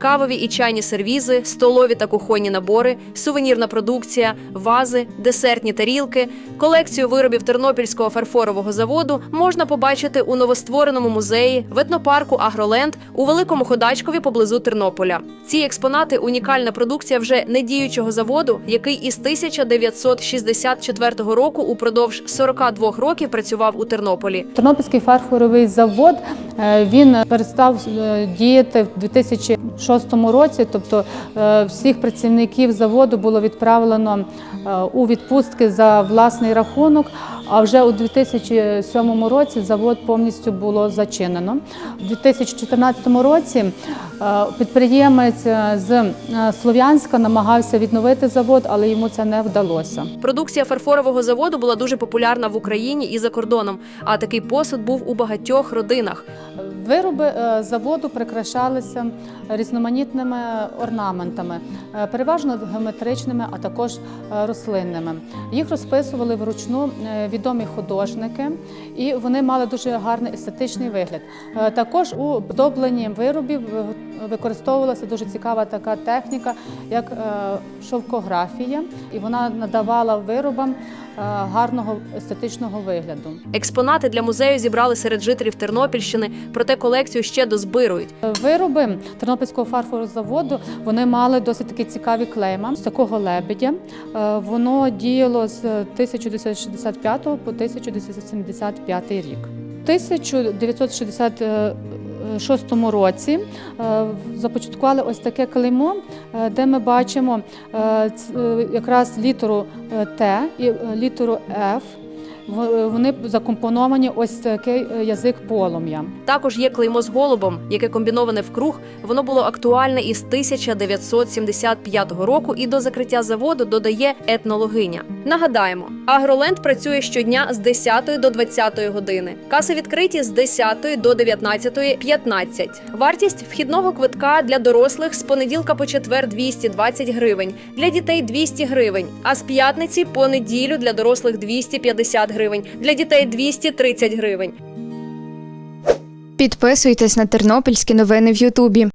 кавові і чайні сервізи, столові та кухонні набори, сувенірна продукція, вази, десертні тарілки. Колекцію виробів Тернопільського фарфорового заводу можна побачити у новоствореному музеї, в етнопарку Агроленд у Великому Ходачкові поблизу Тернополя. Ці експонати унікальна продукція вже недіючого заводу, який із 1964 року упродовж 42 років працював у Тернополі. Тернопільський фарфоровий завод е, він перестав е, діяти в 2006 році. Тобто е, всіх працівників заводу було відправлено е, у відпустки за власний рахунок. А вже у 2007 році завод повністю було зачинено. У 2014 році е, підприємець е, з е, Слов'янська намагався відновити завод, але йому це не вдалося. Продукція фарфорового заводу була дуже популярна в Україні і за кордоном. А такий посуд був у багатьох родинах. Вироби заводу прикрашалися різноманітними орнаментами, переважно геометричними, а також рослинними. Їх розписували вручну е, відомі художники, і вони мали дуже гарний естетичний вигляд. Е, Також у оздобленні виробів використовувалася дуже цікава така техніка, як е, шовкографія, і вона надавала виробам е, гарного естетичного вигляду. Експонати для музею зібрали серед жителів Тернопільщини, проте колекцію ще дозбирують. Вироби Тернопільського фарфорового заводу вони мали досить такі цікаві клейма з такого лебедя. Воно діяло з 1965 по 1975 рік. У 1966 році е, започаткували ось таке клеймо, е, де ми бачимо е, е, якраз літеру е, Т і е, літеру Ф. Вони закомпоновані ось такий е, язик полум'я. Також є клеймо з голубом, яке комбіноване в круг. Воно було актуальне із 1975 року і до закриття заводу додає етнологиня. Нагадаємо, Агроленд працює щодня з 10 до 20 години. Каси відкриті з 10 до 19.15. Вартість вхідного квитка для дорослих з понеділка по четвер 220 гривень, для дітей 200 гривень, а з п'ятниці по неділю для дорослих 250 гривень, для дітей 230 гривень. Підписуйтесь на тернопільські новини в Ютубі.